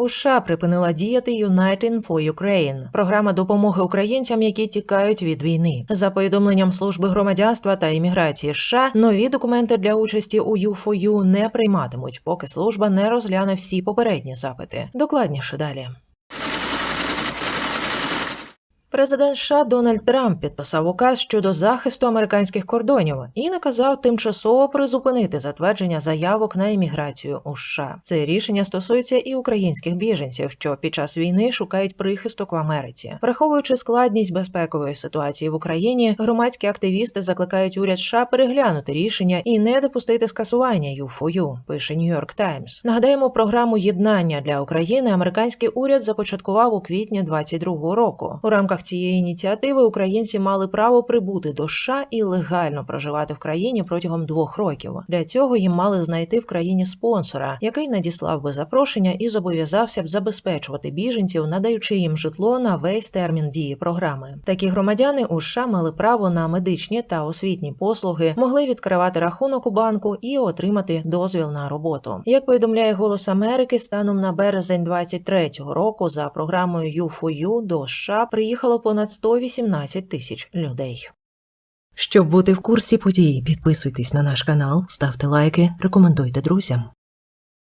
У США припинила діяти Uniting for Ukraine – програма допомоги українцям, які тікають від війни. За повідомленням служби громадянства та імміграції США, нові документи для участі у U4U не прийматимуть, поки служба не розгляне всі попередні запити. Докладніше далі. Президент США Дональд Трамп підписав указ щодо захисту американських кордонів і наказав тимчасово призупинити затвердження заявок на імміграцію у США. Це рішення стосується і українських біженців, що під час війни шукають прихисток в Америці. Враховуючи складність безпекової ситуації в Україні, громадські активісти закликають уряд США переглянути рішення і не допустити скасування ЮФОЮ, пише York Times. Нагадаємо, програму єднання для України американський уряд започаткував у квітні 22-го року. У рамках цієї ініціативи українці мали право прибути до США і легально проживати в країні протягом двох років. Для цього їм мали знайти в країні спонсора, який надіслав би запрошення і зобов'язався б забезпечувати біженців, надаючи їм житло на весь термін дії програми. Такі громадяни у США мали право на медичні та освітні послуги, могли відкривати рахунок у банку і отримати дозвіл на роботу. Як повідомляє Голос Америки, станом на березень 23-го року за програмою U4U до США приїхало понад 118 тисяч людей. Щоб бути в курсі подій, підписуйтесь на наш канал, ставте лайки, рекомендуйте друзям.